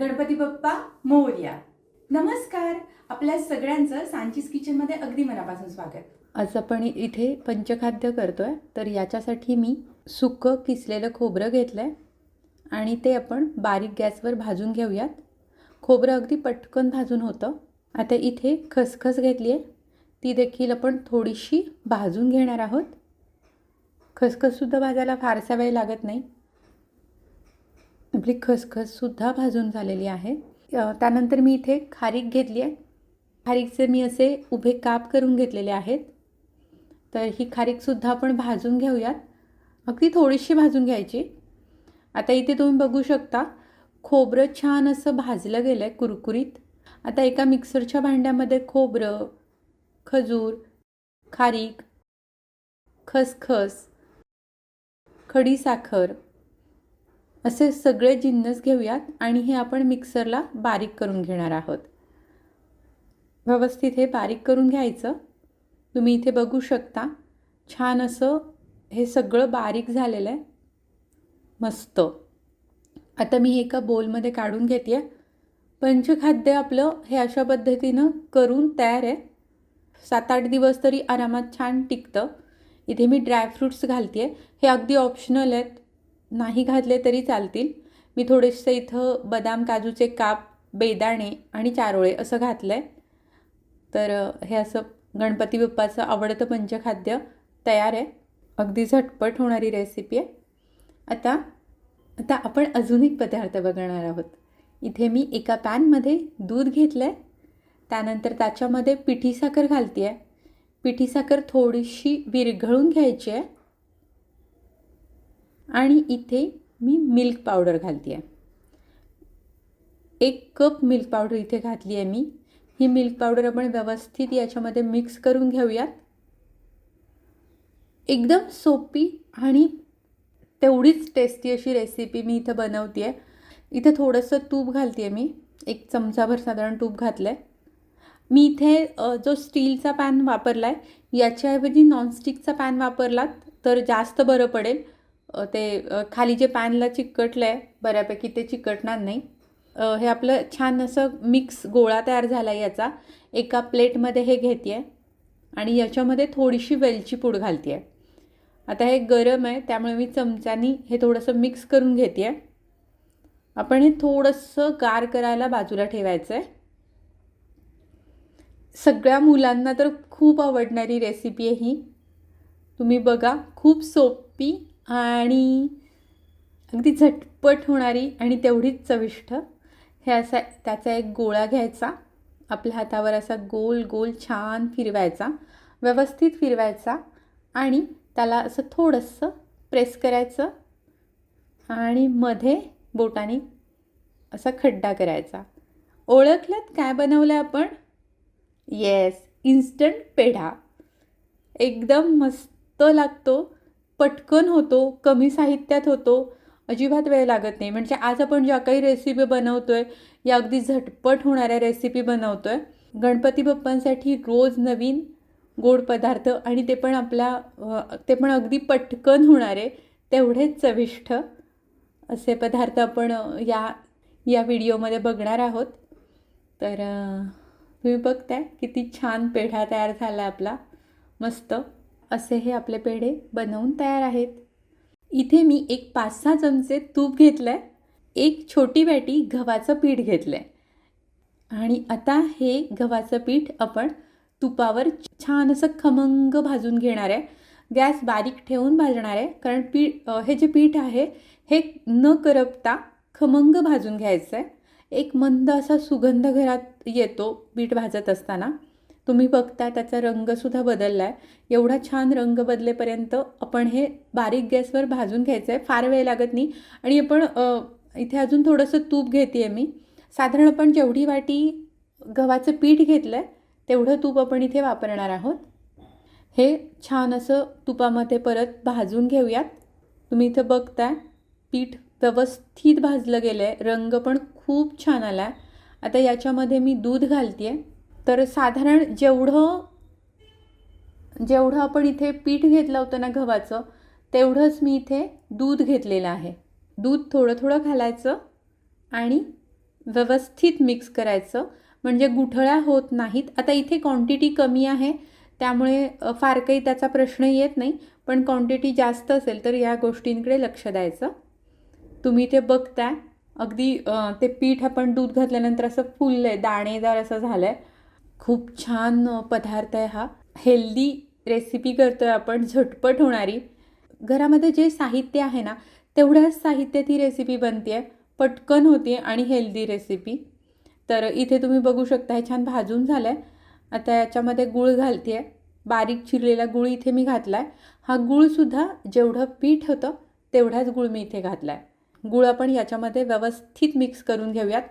गणपती बाप्पा मोर्या. नमस्कार. आपल्या सगळ्यांचं सांचीस किचनमध्ये अगदी मनापासून स्वागत. आज आपण इथे पंचखाद्य करतोय तर याच्यासाठी मी सुकं किसलेलं खोबरं घेतलं आहे आणि ते आपण बारीक गॅसवर भाजून घेऊयात. खोबरं अगदी पटकन भाजून होतं. आता इथे खसखस घेतली आहे ती देखील आपण थोडीशी भाजून घेणार आहोत. खसखससुद्धा भाजायला फारसा वेळ लागत नाही. आपली खसखससुद्धा भाजून झालेली आहे. त्यानंतर मी इथे खारीक घेतली आहे. खारीकचे मी असे उभे काप करून घेतलेले आहेत. तर ही खारीकसुद्धा आपण भाजून घेऊयात. अगदी थोडीशी भाजून घ्यायची. आता इथे तुम्ही बघू शकता खोबरं छान असं भाजलं गेलं आहे कुरकुरीत. आता एका मिक्सरच्या भांड्यामध्ये खोबरं खजूर खारीक खसखस खडीसाखर असे सगळे जिन्नस घेऊयात आणि हे आपण मिक्सरला बारीक करून घेणार आहोत. व्यवस्थित हे बारीक करून घ्यायचं. तुम्ही इथे बघू शकता छान असं हे सगळं बारीक झालेलं आहे. मस्त. आता मी हे एका बोलमध्ये काढून घेते आहे पंचखाद्य आपलं हे अशा पद्धतीनं करून तयार आहे. सात आठ दिवस तरी आरामात छान टिकतं. इथे मी ड्रायफ्रूट्स घालते आहे हे अगदी ऑप्शनल आहेत. नाही घातले तरी चालतील. मी थोडेसे इथं बदाम काजूचे काप बेदाणे आणि चारोळे असं घातलं आहे तर हे असं गणपती बाप्पाचं आवडतं पंचखाद्य तयार आहे. अगदी झटपट होणारी रेसिपी आहे. आता आता आपण अजून एक पदार्थ बघणार आहोत. इथे मी एका पॅनमध्ये दूध घेतलं आहे त्यानंतर त्याच्यामध्ये पिठी साखर घालते आहे पिठी साखर थोडीशी विरघळून घ्यायची आहे. आणि इथे मी मिल्क पावडर घालते आहे एक कप मिल्क पावडर इथे घातली आहे मी. ही मिल्क पावडर आपण व्यवस्थित याच्यामध्ये मिक्स करून घेऊयात. एकदम सोपी आणि तेवढीच टेस्टी अशी रेसिपी मी इथं बनवते आहे इथं थोडंसं तूप घालते आहे मी. एक चमचाभर साधारण तूप घातलं आहे मी इथे जो स्टीलचा पॅन वापरला आहे याच्याऐवजी नॉनस्टिकचा पॅन वापरलात तर जास्त बरं पडेल. ते खाली जे पॅनला चिकटलं आहे बऱ्यापैकी ते चिकटणार नाही. हे आपलं छान असं मिक्स गोळा तयार झाला आहे याचा. एका प्लेटमध्ये हे घेते आहे आणि याच्यामध्ये थोडीशी वेलची पूड घालते आहे आता हे गरम आहे त्यामुळे मी चमच्यानी हे थोडंसं मिक्स करून घेते आहे आपण हे थोडंसं गार करायला बाजूला ठेवायचं आहे सगळ्या मुलांना तर खूप आवडणारी रेसिपी आहे ही. तुम्ही बघा खूप सोपी आणि अगदी झटपट होणारी आणि तेवढीच चविष्ट. हे असा त्याचा एक गोळा घ्यायचा. आपल्या हातावर असा गोल गोल छान फिरवायचा. व्यवस्थित फिरवायचा. आणि त्याला असं थोडंसं प्रेस करायचं. आणि मध्ये बोटाने असा खड्डा करायचा. ओळखलं काय बनवलं आपण? Yes instant peda. एकदम मस्त लागतो. पटकन होतो कमी साहित्यात होतो अजिबात वेळ लागत नाही. म्हणजे आज आपण ज्या काही रेसिपी बनवतो आहे या अगदी झटपट होणाऱ्या रेसिपी बनवतो आहे गणपती बाप्पांसाठी रोज नवीन गोड पदार्थ आणि ते पण आपल्या ते पण अगदी पटकन होणारे तेवढेच चविष्ट असे पदार्थ आपण या या व्हिडिओमध्ये बघणार आहोत. तर तुम्ही बघताय किती छान पेढा तयार झाला आपला. मस्त. असे हे आपले पेढे बनवून तयार आहेत. इथे मी एक पाच सहा चमचे तूप घेतलं आहे एक छोटी वाटी गव्हाचं पीठ घेतलं आहे आणि आता हे गव्हाचं पीठ आपण तुपावर छान असं खमंग भाजून घेणार आहे. गॅस बारीक ठेवून भाजणार आहे. कारण पीठ हे जे पीठ आहे हे न करपता खमंग भाजून घ्यायचं आहे एक मंद असा सुगंध घरात येतो पीठ भाजत असताना. तुम्ही बघता त्याचा रंगसुद्धा बदलला आहे एवढा छान रंग बदलेपर्यंत आपण हे बारीक गॅसवर भाजून घ्यायचं आहे फार वेळ लागत नाही. आणि आपण इथे अजून थोडंसं तूप घेते आहे मी. साधारण आपण जेवढी वाटी गव्हाचं पीठ घेतलं आहे तेवढं तूप आपण इथे वापरणार आहोत. हे छान असं तुपामध्ये परत भाजून घेऊयात. तुम्ही इथं बघताय पीठ व्यवस्थित भाजलं गेलं आहे रंग पण खूप छान आला आहे आता याच्यामध्ये मी दूध घालते आहे तर साधारण जेवढं जेवढं आपण इथे पीठ घेतलं होतं ना गव्हाचं तेवढंच मी इथे दूध घेतलेलं आहे. दूध थोडं थोडं घालायचं आणि व्यवस्थित मिक्स करायचं. म्हणजे गुठळ्या होत नाहीत. आता इथे क्वांटिटी कमी आहे त्यामुळे फार काही त्याचा प्रश्न येत नाही. पण क्वांटिटी जास्त असेल तर या गोष्टींकडे लक्ष द्यायचं. तुम्ही ते बघताय. अगदी ते पीठ आपण दूध घातल्यानंतर असं फुललं आहे दाणेदार असं झालं आहे खूप छान पदार्थ आहे हा. हेल्दी रेसिपी करतो आहे आपण झटपट होणारी. घरामध्ये जे साहित्य आहे ना तेवढ्याच साहित्यात ही रेसिपी बनते आहे पटकन होते आणि हेल्दी रेसिपी तर इथे तुम्ही बघू शकता हे छान भाजून झालं आहे आता याच्यामध्ये गूळ घालते आहे बारीक चिरलेला गूळ इथे मी घातला आहे हा गूळसुद्धा जेवढं पीठ होतं तेवढाच गूळ मी इथे घातला आहे गूळ आपण याच्यामध्ये व्यवस्थित मिक्स करून घेऊयात.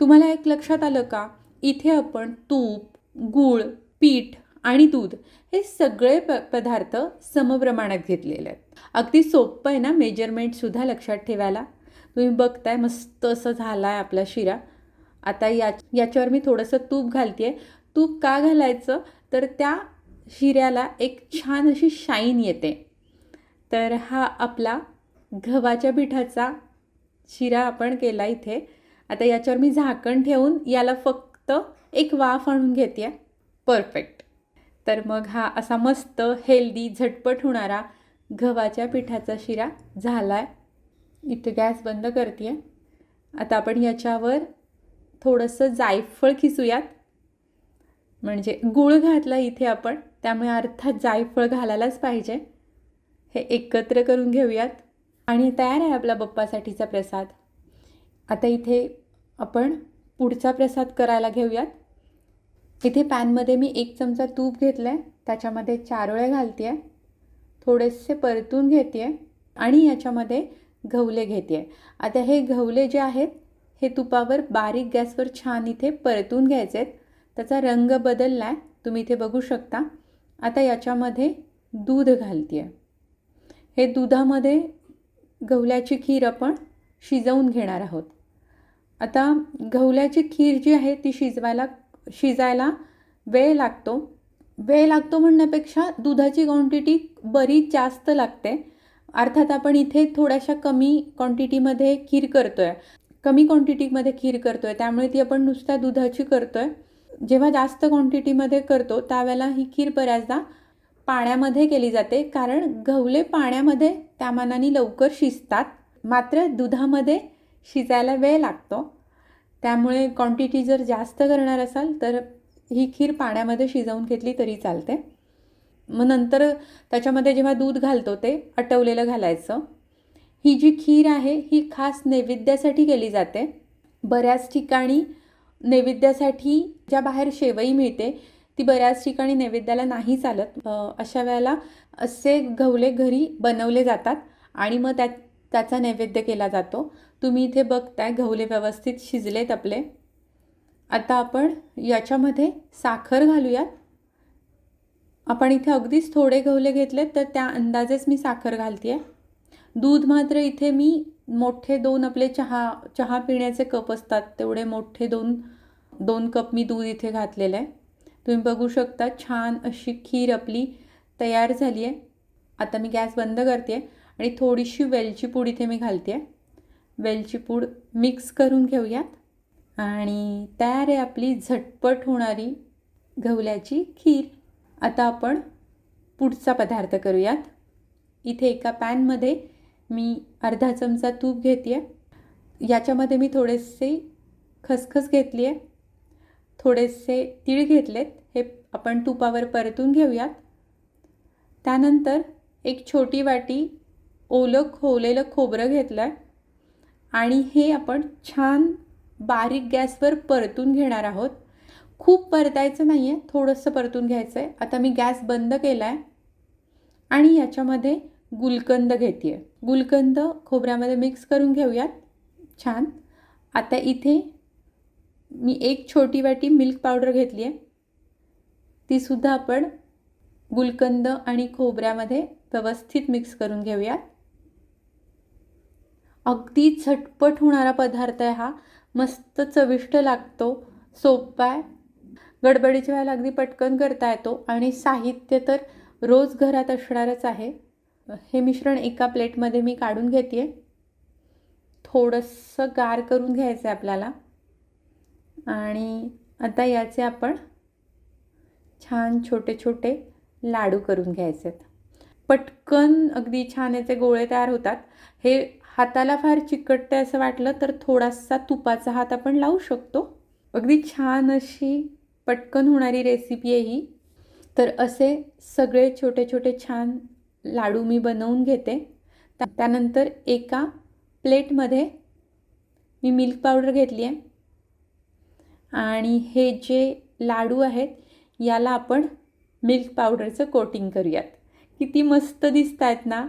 तुम्हाला एक लक्षात आलं का? इथे आपण तूप गूळ पीठ आणि दूध हे सगळे प पदार्थ समप्रमाणात घेतलेले आहेत. अगदी सोपं आहे ना मेजरमेंटसुद्धा लक्षात ठेवायला. तुम्ही बघताय मस्त असं झाला आहे आपला शिरा. आता या याच्यावर मी थोडंसं तूप घालते तूप का घालायचं? तर त्या शिऱ्याला एक छान अशी शाईन येते. तर हा आपला गव्हाच्या पिठाचा शिरा आपण केला इथे. आता याच्यावर मी झाकण ठेवून याला फक्त एक वाफ आणून घेते परफेक्ट तर मग हा असा मस्त हेल्दी झटपट होणारा गव्हाच्या पिठाचा शिरा झाला आहे इथे गॅस बंद करते आता आपण याच्यावर थोडंसं जायफळ खिसूयात. म्हणजे गूळ घातला इथे आपण त्यामुळे अर्थात जायफळ घालायलाच पाहिजे. हे एकत्र करून घेऊयात. आणि तयार आहे आपला बप्पासाठीचा प्रसाद. आता इथे आपण पुढचा प्रसाद करायला घेऊयात. इथे पॅनमध्ये मी एक चमचा तूप घेतलं आहे त्याच्यामध्ये चारोळे घालते आहे थोडेसे परतून घेते आहे आणि याच्यामध्ये गवले घेते आहे आता हे गवले जे आहेत हे तुपावर बारीक गॅसवर छान इथे परतून घ्यायचे आहेत त्याचा रंग बदलला आहे तुम्ही इथे बघू शकता. आता याच्यामध्ये दूध घालते आहे हे दुधामध्ये गवल्याची खीर आपण शिजवून घेणार आहोत. आता गवल्याची खीर जी आहे ती शिजवायला शिजायला वेळ लागतो. वेळ लागतो म्हणण्यापेक्षा दुधाची क्वांटिटी बरीच जास्त लागते. अर्थात आपण इथे थोड्याशा कमी क्वांटिटीमध्ये खीर करतो आहे कमी क्वांटिटीमध्ये खीर करतो आहे त्यामुळे ती आपण नुसत्या दुधाची करतो आहे जेव्हा जास्त क्वांटिटीमध्ये करतो त्यावेळेला ही खीर बऱ्याचदा पाण्यामध्ये केली जाते. कारण गवले पाण्यामध्ये त्यामानाने लवकर शिजतात. मात्र दुधामध्ये शिजायला वेळ लागतो. त्यामुळे क्वांटिटी जर जास्त करणार असाल तर ही खीर पाण्यामध्ये शिजवून घेतली तरी चालते. मग नंतर त्याच्यामध्ये जेव्हा दूध घालतो ते आटवलेलं घालायचं. ही जी खीर आहे ही खास नैवेद्यासाठी केली जाते. बऱ्याच ठिकाणी नैवेद्यासाठी ज्या बाहेर शेवई मिळते ती बऱ्याच ठिकाणी नैवेद्याला नाही चालत. अशा वेळेला असे घवले घरी बनवले जातात आणि मग त्या त्याचा नैवेद्य केला जातो. तुम्ही इथे बघताय गवले व्यवस्थित शिजलेत आपले. आता आपण याच्यामध्ये साखर घालूयात. आपण इथे अगदीच थोडे गवले घेतलेत तर त्या अंदाजेच मी साखर घालते आहे दूध मात्र इथे मी मोठे दोन आपले चहा चहा पिण्याचे कप असतात तेवढे मोठे दोन दोन कप मी दूध इथे घातलेलं आहे. तुम्ही बघू शकता छान अशी खीर आपली तयार झाली आहे आता मी गॅस बंद करते आणि थोडीशी वेलची पूड इथे मी घालते आहे वेलची पूड मिक्स करून घेऊयात. आणि तयार आहे आपली झटपट होणारी गवल्याची खीर. आता आपण पुढचा पदार्थ करूयात. इथे एका पॅनमध्ये मी अर्धा चमचा तूप घेते आहे याच्यामध्ये मी थोडेसे खसखस घेतली आहे थोडेसे तीळ घेतलेत. हे आपण तुपावर परतून घेऊयात. त्यानंतर एक छोटी वाटी ओलं खोवलेलं खोबरं घेतलं आहे आणि हे आपण छान बारीक गॅसवर परतून घेणार आहोत. खूप परतायचं नाही आहे थोडंसं परतून घ्यायचं आहे आता मी गॅस बंद केला आहे आणि याच्यामध्ये गुलकंद घेते आहे गुलकंद खोबऱ्यामध्ये मिक्स करून घेऊयात. छान. आता इथे मी एक छोटी वाटी मिल्क पावडर घेतली आहे तीसुद्धा आपण गुलकंद आणि खोबऱ्यामध्ये व्यवस्थित मिक्स करून घेऊयात. अगदी झटपट होणारा पदार्थ आहे हा. मस्त चविष्ट लागतो. सोपा आहे. गडबडीच्या वेळेला अगदी पटकन करता येतो आणि साहित्य तर रोज घरात असणारच आहे. हे मिश्रण एका प्लेटमध्ये मी काढून घेते थोडंसं गार करून घ्यायचं आहे आपल्याला. आणि आता याचे आपण छान छोटे छोटे लाडू करून घ्यायचे आहेत पटकन अगदी छान याचे गोळे तयार होतात. हे हाताला फार चिकटते असं वाटलं तर थोडासा तुपाचा हात आपण लावू शकतो. अगदी छान अशी पटकन होणारी रेसिपी आहे ही. तर असे सगळे छोटे छोटे छान लाडू मी बनवून घेते. त्यानंतर एका प्लेटमध्ये मी मिल्क पावडर घेतली आहे. आणि हे जे लाडू आहेत याला आपण मिल्क पावडरचं कोटिंग करूयात. किती मस्त दिसत आहेत ना.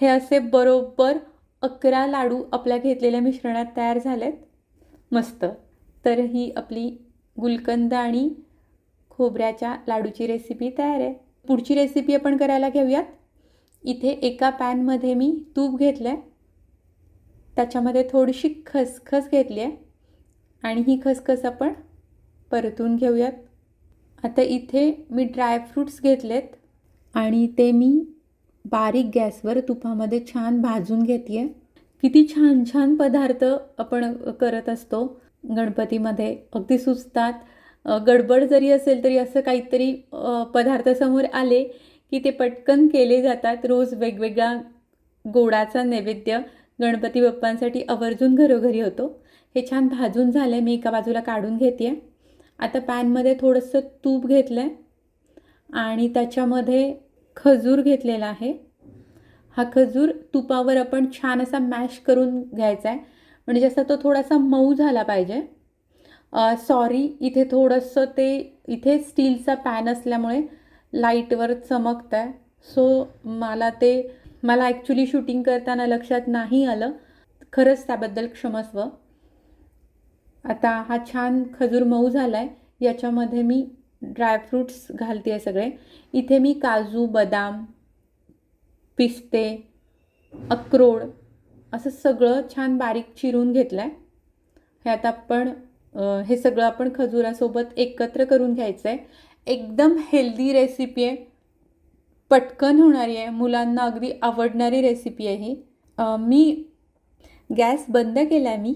हे असे बरोबर अकरा लाडू आपल्या घेतलेल्या मिश्रणात तयार झालेत. मस्त. तर ही आपली गुलकंद आणि खोबऱ्याच्या लाडूची रेसिपी तयार आहे. पुढची रेसिपी आपण करायला घेऊयात. इथे एका पॅनमध्ये मी तूप घेतलं आहे त्याच्यामध्ये थोडीशी खसखस घेतली आहे आणि ही खसखस आपण परतून घेऊयात. आता इथे मी ड्रायफ्रूट्स घेतलेत. आणि ते मी बारीक गॅसवर तुपामध्ये छान भाजून घेते आहे किती छान छान पदार्थ आपण करत असतो. गणपतीमध्ये अगदी सुचतात. गडबड जरी असेल तरी असं काहीतरी पदार्थ समोर आले की ते पटकन केले जातात. रोज वेगवेगळा गोडाचा नैवेद्य गणपती बाप्पांसाठी आवर्जून घरोघरी होतो. हे छान भाजून झालं आहे मी एका बाजूला काढून घेते आहे आता पॅनमध्ये थोडंसं तूप घेतलं आहे आणि त्याच्यामध्ये खजूर घेतलेला आहे. हा खजूर तुपावर आपण छान असा मॅश करून घ्यायचा आहे म्हणजे जसा तो थोडासा मऊ झाला पाहिजे. सॉरी इथे थोडंसं ते इथे स्टीलचा पॅन असल्यामुळे लाईटवर चमकतं आहे सो मला ते मला ॲक्च्युली शूटिंग करताना लक्षात नाही आलं. खरंच त्याबद्दल क्षमस्व. आता हा छान खजूर मऊ झाला आहे याच्यामध्ये मी ड्रायफ्रूट्स घालते आहे सगळे. इथे मी काजू बदाम पिस्ते अक्रोड असं सगळं छान बारीक चिरून घेतलं आहे हे आता आपण हे सगळं आपण खजुरासोबत एकत्र करून घ्यायचं आहे एकदम हेल्दी रेसिपी आहे. पटकन होणारी आहे. मुलांना अगदी आवडणारी रेसिपी आहे ही. मी गॅस बंद केला आहे मी.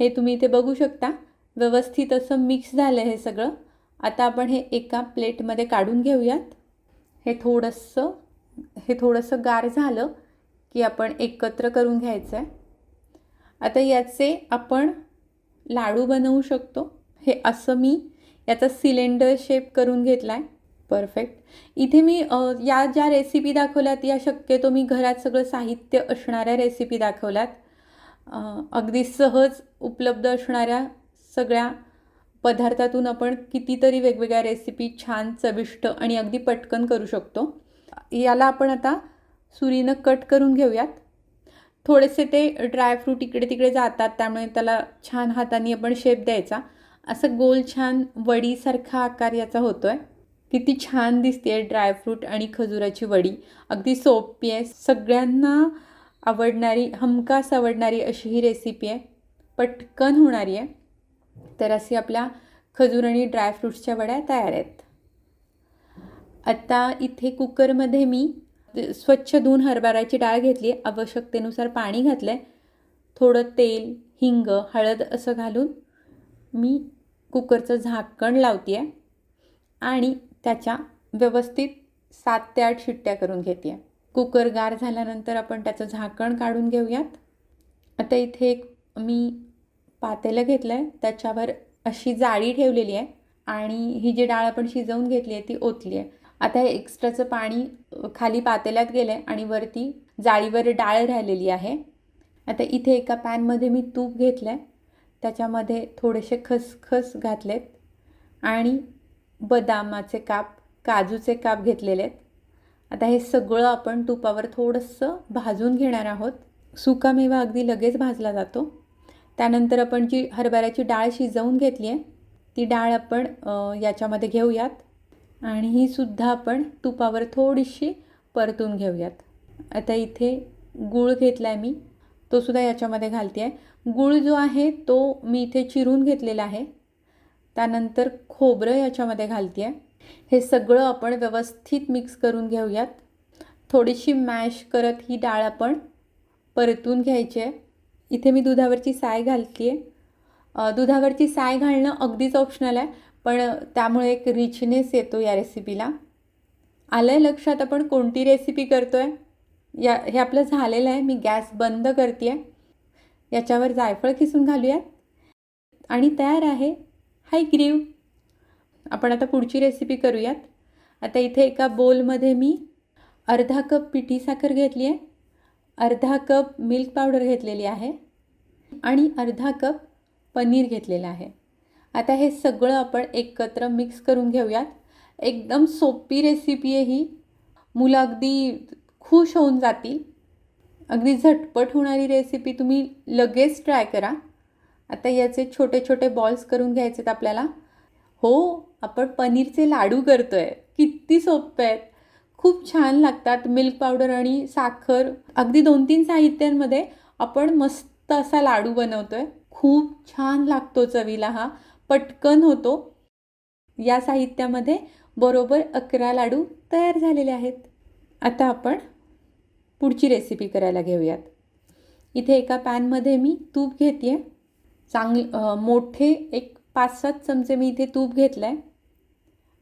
हे तुम्ही इथे बघू शकता. व्यवस्थित असं मिक्स झालं आहे हे सगळं. आता आपण हे एका प्लेटमध्ये काढून घेऊयात. हे थोडंसं हे थोडंसं गार झालं की आपण एकत्र करून घ्यायचं आहे आता याचे आपण लाडू बनवू शकतो. हे असं मी याचा सिलेंडर शेप करून घेतला आहे परफेक्ट इथे मी या ज्या रेसिपी दाखवल्यात या शक्यतो मी घरात सगळं साहित्य असणाऱ्या रेसिपी दाखवल्यात. अगदी सहज उपलब्ध असणाऱ्या सगळ्या पदार्थातून आपण कितीतरी वेगवेगळ्या रेसिपी छान चविष्ट आणि अगदी पटकन करू शकतो. याला आपण आता सुरीनं कट करून घेऊयात. थोडेसे ते ड्रायफ्रूट इकडे तिकडे जातात त्यामुळे त्याला छान हाताने आपण शेप द्यायचा. असं गोल छान वडीसारखा आकार याचा होतो आहे किती छान दिसते ड्रायफ्रूट आणि खजुराची वडी. अगदी सोपी आहे. सगळ्यांना आवडणारी हमखास आवडणारी अशी ही रेसिपी आहे. पटकन होणारी आहे. तर अशी आपल्या खजूर आणि ड्रायफ्रूट्सच्या वड्या तयार आहेत. आत्ता इथे कुकरमध्ये मी स्वच्छ धुवून हरभऱ्याची डाळ घेतली. आहे आवश्यकतेनुसार पाणी घातलं आहे थोडं तेल हिंग हळद असं घालून मी कुकरचं झाकण लावते आहे आणि त्याच्या व्यवस्थित सात ते आठ शिट्ट्या करून घेते आहे कुकर गार झाल्यानंतर आपण त्याचं झाकण काढून घेऊयात. आता इथे एक मी पातेलं घेतलं आहे त्याच्यावर अशी जाळी ठेवलेली आहे आणि ही जी डाळ आपण शिजवून घेतली आहे ती ओतली आहे. आता हे एक्स्ट्राचं पाणी खाली पातेल्यात गेलं आहे आणि वरती जाळीवर डाळ राहिलेली आहे. आता इथे एका पॅनमध्ये मी तूप घेतलं आहे त्याच्यामध्ये थोडेसे खसखस घातलेत आणि बदामाचे काप काजूचे काप घेतलेले आहेत. आता हे सगळं आपण तुपावर थोडंसं भाजून घेणार आहोत. सुकामेवा अगदी लगेच भाजला जातो. त्यानंतर आपण जी हरभऱ्याची डाळ शिजवून घेतली आहे ती डाळ आपण याच्यामध्ये घेऊयात. आणि ही सुद्धा आपण तुपावर थोडीशी परतून घेऊयात. आता इथे गूळ घेतला आहे मी. तो सुद्धा याच्यामध्ये घालते आहे. गूळ जो आहे तो मी इथे चिरून घेतलेला आहे. त्यानंतर खोबरं याच्यामध्ये घालते आहे. हे सगळं आपण व्यवस्थित मिक्स करून घेऊयात. थोडीशी मॅश करत ही डाळ आपण परतून घ्यायची आहे. इथे मी दुधावरची साय घालते आहे दुधावरची साय घालणं अगदीच ऑप्शनल आहे पण त्यामुळे एक रिचनेस येतो या रेसिपीला आलं आहे लक्षात आपण कोणती रेसिपी करतो आहे या हे आपलं झालेलं आहे मी गॅस बंद करते आहे याच्यावर जायफळ किसून घालूयात. आणि तयार आहे. हाय ग्रीव. आपण आता पुढची रेसिपी करूयात. आता इथे एका बोलमध्ये मी अर्धा कप पिठी साखर घेतली आहे अर्धा कप मिल्क पावडर घेतलेली आहे आणि अर्धा कप पनीर घेतलेलं आहे. आता हे सगळं आपण एकत्र मिक्स करून घेऊयात. एकदम सोपी रेसिपी आहे ही. मुलं अगदी खुश होऊन जातील. अगदी झटपट होणारी रेसिपी तुम्ही लगेच ट्राय करा. आता याचे छोटे छोटे बॉल्स करून घ्यायचे आहेत आपल्याला. हो आपण पनीरचे लाडू करतो आहे किती सोपे आहेत. खूप छान लागतात मिल्क पावडर आणि साखर. अगदी दोन तीन साहित्यांमध्ये आपण मस्त असा लाडू बनवतो आहे खूप छान लागतो चवीला हा. पटकन होतो. या साहित्यामध्ये बरोबर अकरा लाडू तयार झालेले आहेत. आता आपण पुढची रेसिपी करायला घेऊयात. इथे एका पॅनमध्ये मी तूप घेते आहे चांगले मोठे एक पाच सात चमचे मी इथे तूप घेतलं आहे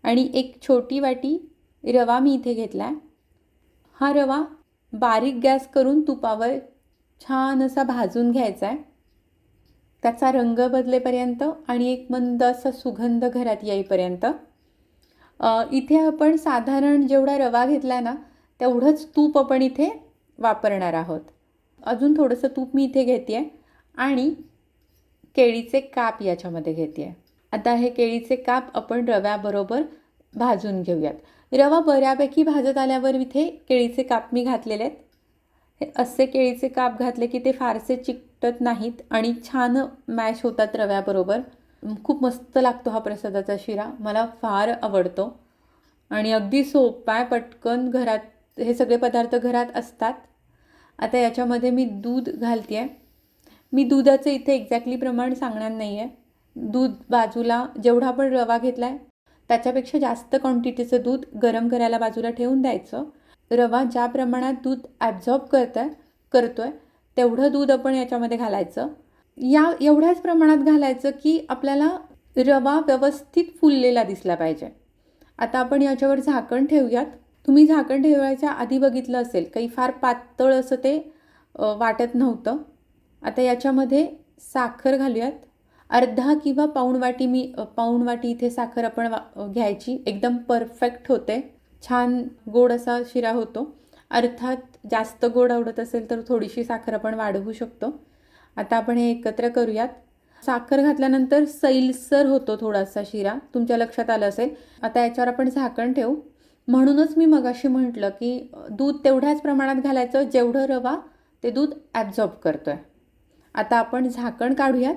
आणि एक छोटी वाटी रवा मी इथे घेतला आहे हा रवा बारीक गॅस करून तुपावर छान असा भाजून घ्यायचा आहे त्याचा रंग बदलेपर्यंत आणि एक मंद असा सुगंध घरात येईपर्यंत इथे आपण साधारण जेवढा रवा घेतला ना तेवढंच तूप आपण इथे वापरणार आहोत. अजून थोडंसं तूप मी इथे घेते आहे आणि केळीचे काप याच्यामध्ये घेते आहे आता हे केळीचे काप आपण रव्याबरोबर भाजून घेऊयात. रवा बऱ्यापैकी भाजत आल्यावर इथे केळीचे काप मी घातलेले आहेत. हे असे केळीचे काप घातले की ते फारसे चिकटत नाहीत आणि छान मॅश होतात रव्याबरोबर. खूप मस्त लागतो हा प्रसादाचा शिरा. मला फार आवडतो. आणि अगदी सोपा आहे पटकन घरात हे सगळे पदार्थ घरात असतात. आता याच्यामध्ये मी दूध घालते आहे मी दुधाचं इथे एक्झॅक्टली प्रमाण सांगणार नाही आहे दूध बाजूला जेवढा पण रवा घेतला आहे त्याच्यापेक्षा जास्त क्वांटिटीचं दूध गरम करायला बाजूला ठेवून द्यायचं. रवा ज्या प्रमाणात दूध ॲब्झॉर्ब करत आहे करतो आहे तेवढं दूध आपण याच्यामध्ये घालायचं. या एवढ्याच प्रमाणात घालायचं की आपल्याला रवा व्यवस्थित फुललेला दिसला पाहिजे. आता आपण याच्यावर झाकण ठेवूयात. तुम्ही झाकण ठेवायच्या आधी बघितलं असेल काही फार पातळ असं ते वाटत नव्हतं. आता याच्यामध्ये साखर घालूयात. अर्धा किंवा पाऊण वाटी मी पाऊणवाटी पाऊण वाटी इथे साखर आपण वा घ्यायची. एकदम परफेक्ट होते. छान गोड असा शिरा होतो. अर्थात जास्त गोड आवडत असेल तर थोडीशी साखर आपण वाढवू शकतो. आता आपण हे एकत्र करूयात. साखर घातल्यानंतर सैलसर होतो थोडासा शिरा. तुमच्या लक्षात आलं असेल. आता याच्यावर आपण झाकण ठेवू. म्हणूनच मी मगाशी म्हटलं की दूध तेवढ्याच प्रमाणात घालायचं. जेवढं रवा ते दूध ॲब्झॉर्ब करतो आहे आता आपण झाकण काढूयात.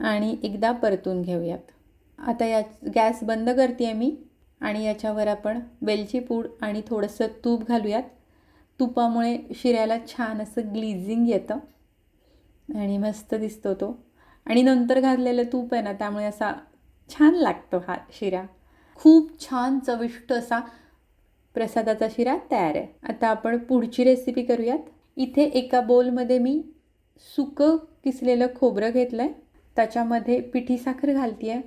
आणि एकदा परतून घेऊयात. आता या गॅस बंद करते आहे मी आणि याच्यावर आपण वेलची पूड आणि थोडंसं तूप घालूयात. तुपामुळे शिऱ्याला छान असं ग्लिझिंग येतं आणि मस्त दिसतो तो. आणि नंतर घातलेलं तूप आहे ना त्यामुळे असा छान लागतो हा शिरा. खूप छान चविष्ट असा प्रसादाचा शिरा तयार आहे. आता आपण पुढची रेसिपी करूयात. इथे एका बोलमध्ये मी सुकं किसलेलं खोबरं घेतलं आहे त्याच्यामध्ये पिठी साखर घालते आहे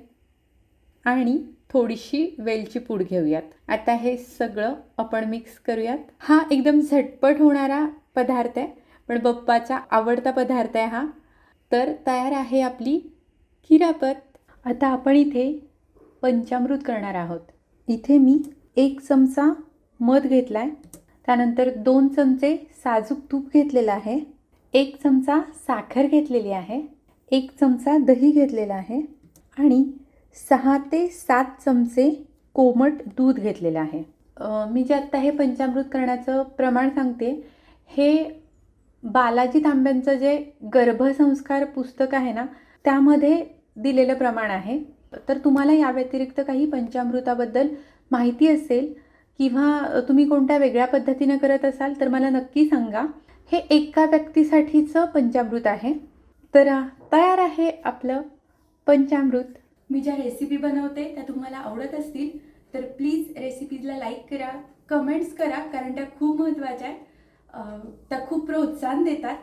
आणि थोडीशी वेलची पूड घेऊयात. आता हे सगळं आपण मिक्स करूयात. हा एकदम झटपट होणारा पदार्थ आहे पण बप्पाचा आवडता पदार्थ आहे हा. तर तयार आहे आपली खिरापत आता आपण इथे पंचामृत करणार आहोत. इथे मी एक चमचा मध घेतला आहे त्यानंतर दोन चमचे साजूक तूप घेतलेलं आहे. एक चमचा साखर घेतलेली आहे. एक चमचा दही घेतलेला आहे आणि सहा ते सात चमचे कोमट दूध घेतलेलं आहे. मी जे आत्ता हे पंचामृत करण्याचं प्रमाण सांगते हे बालाजी तांब्यांचं जे गर्भसंस्कार पुस्तक आहे ना त्यामध्ये दिलेलं प्रमाण आहे. तर तुम्हाला या व्यतिरिक्त काही पंचामृताबद्दल माहिती असेल किंवा तुम्ही कोणत्या वेगळ्या पद्धतीनं करत असाल तर मला नक्की सांगा. हे एका व्यक्तीसाठीचं पंचामृत आहे. तर तयार आहे आपलं पंचामृत. मी ज्या रेसिपी बनवते त्या तुम्हाला आवडत असतील तर प्लीज रेसिपीजला लाईक करा कमेंट्स करा कारण त्या खूप महत्त्वाच्या आहेत. त्या खूप प्रोत्साहन देतात.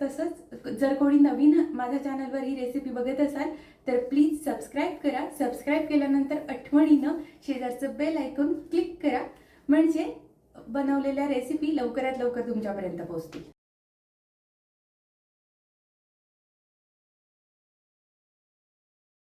तसंच जर कोणी नवीन माझ्या चॅनलवर ही रेसिपी बघत असाल तर प्लीज सबस्क्राईब करा. सबस्क्राईब केल्यानंतर आठवणीनं शेजारचं बेल ऐकून क्लिक करा. म्हणजे बनवलेल्या रेसिपी लवकरात लवकर तुमच्यापर्यंत पोहोचतील.